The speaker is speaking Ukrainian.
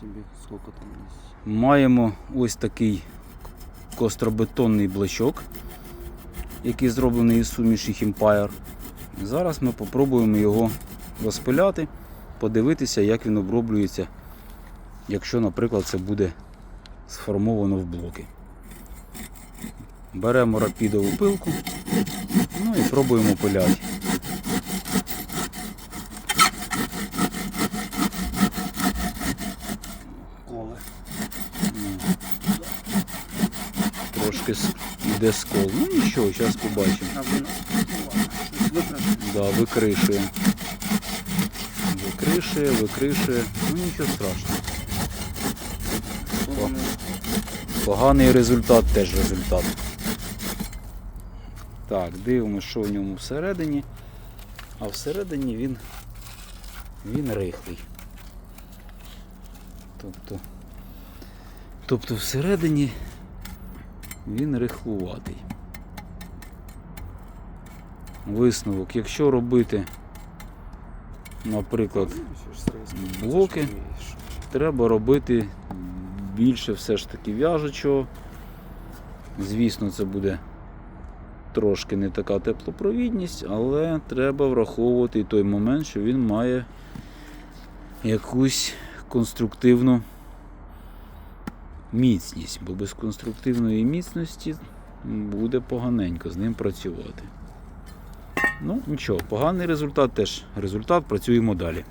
себе, сколько там есть. Маємо ось такий костробетонний блочок, який зроблений із суміші Хімпайр. Зараз ми попробуємо його розпиляти, подивитися, як він оброблюється, якщо, наприклад, це буде сформовано в блоки. Беремо рапідову пилку, ну і пробуємо пиляти. Колы. Трошки с- йде скол. Ну нічого, зараз побачимо. А вы, ну ладно, выкрашено. Да, викришує. Викришує, викришує. Ну нічого страшного. Стороны. Поганий результат теж результат. Так, дивимося, що в ньому всередині. А всередині він, він рихлий. Тобто, тобто всередині він рихлуватий. Висновок, якщо робити, наприклад, блоки. треба робити більше все ж таки в'яжучого. Звісно, це буде трошки не така теплопровідність, але треба враховувати і той момент, що він має якусь конструктивну міцність, бо без конструктивної міцності буде поганенько з ним працювати. Ну, нічого, поганий результат теж результат, працюємо далі.